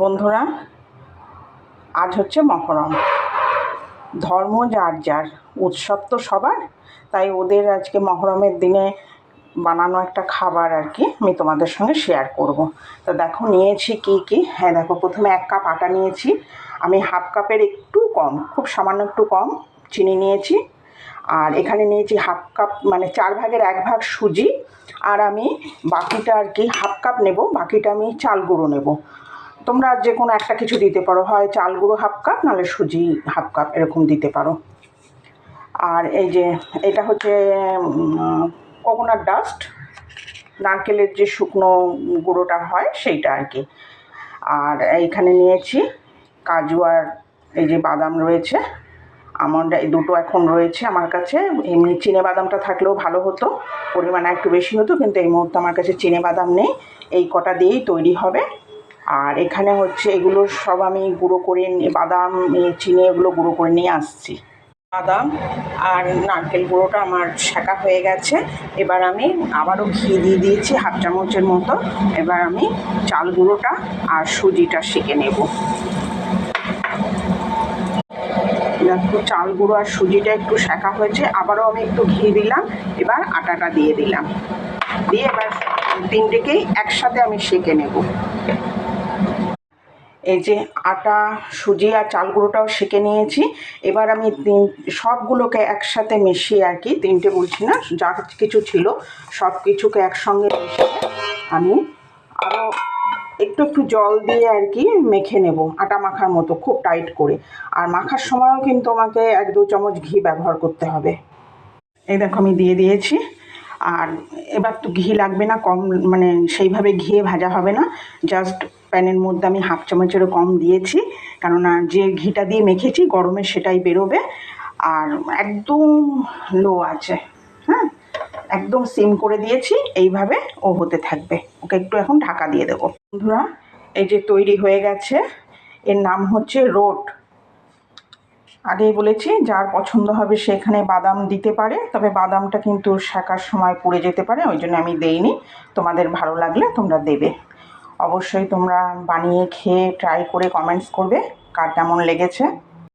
বন্ধুরা, আজ হচ্ছে মহরম ধর্ম যার যার, উৎসব তো সবার, তাই ওদের আজকে মহরমের দিনে বানানো একটা খাবার আর কি আমি তোমাদের সঙ্গে শেয়ার করব। তো দেখো, নিয়েছি কি কি? হ্যাঁ দেখো, প্রথমে এক কাপ আটা নিয়েছি। আমি হাফ কাপের একটু কম, খুব সামান্য একটু কম চিনি নিয়েছি। আর এখানে নিয়েছি হাফ কাপ মানে চার ভাগের এক ভাগ সুজি। আর আমি বাকিটা আর কি হাফ কাপ নেব, বাকিটা আমি চাল গুঁড়ো নেব। তোমরা যে কোনো একটা কিছু দিতে পারো, হয় চাল গুঁড়ো হাফ কাপ নাহলে সুজি হাফ কাপ এরকম দিতে পারো। আর এই যে, এটা হচ্ছে কোকোনাট ডাস্ট নারকেলের যে শুকনো গুঁড়োটা হয় সেইটা আর কি। আর এইখানে নিয়েছি কাজু আর এই যে বাদাম রয়েছে। আমন্ড, এই দুটো এখন রয়েছে আমার কাছে। এমনি চিনে বাদামটা থাকলেও ভালো হতো পরিমাণে একটু বেশি হতো, কিন্তু এই মুহূর্তে আমার কাছে চিনে বাদাম নেই। এই কটা দিয়েই তৈরি হবে। আর এখানে হচ্ছে এগুলো সব আমি গুঁড়ো করে নিয়ে- বাদাম, চিনি এগুলো গুঁড়ো করে নিয়ে আসছি। বাদাম আর নারকেল গুঁড়োটা আমার শেখা হয়ে গেছে। এবার আমি আবারও ঘি দিয়ে দিয়েছি হাফ চামচের মতো। এবার আমি চাল গুঁড়োটা আর সুজিটা সেঁকে নেব। দেখো, চাল গুঁড়ো আর সুজিটা একটু শেখা হয়েছে। আবারও আমি একটু ঘি দিলাম, এবার আটাটা দিয়ে দিলাম। দিয়ে এবার তিনটেকেই একসাথে আমি সেঁকে নেব। এই যে আটা, সুজি আর চাল গুঁড়োটাও সেঁকে নিয়েছি। এবার আমি তিন, সবগুলোকে একসাথে মিশিয়ে আর কি, তিনটে বলছি না, যা কিছু ছিল সব কিছুকে একসঙ্গে মিশিয়ে আমি আরও একটু একটু জল দিয়ে আর কি মেখে নেব আটা মাখার মতো, খুব টাইট করে। আর মাখার সময়ও কিন্তু আমাকে এক দু চামচ ঘি ব্যবহার করতে হবে। এই দেখো আমি দিয়ে দিয়েছি। আর এবার তো ঘি লাগবে না, কম মানে সেইভাবে ঘিয়ে ভাজা হবে না। জাস্ট প্যানের মধ্যে আমি হাফ চামচেরও কম দিয়েছি, কেননা যে ঘিটা দিয়ে মেখেছি গরমে সেটাই বেরোবে। আর একদম লো আছে হ্যাঁ একদম সিম করে দিয়েছি, এইভাবে ও হতে থাকবে। ওকে একটু এখন ঢাকা দিয়ে দেবো। বন্ধুরা, এই যে তৈরি হয়ে গেছে, এর নাম হচ্ছে রোট। আগেই বলেছি, যার পছন্দ হবে সেখানে বাদাম দিতে পারে, তবে বাদামটা কিন্তু শেখার সময় পড়ে যেতে পারে, ওই জন্য আমি দেইনি। তোমাদের ভালো লাগলে তোমরা দেবে। অবশ্যই তোমরা বানিয়ে খেয়ে ট্রাই করে কমেন্টস করবে কার কেমন লেগেছে।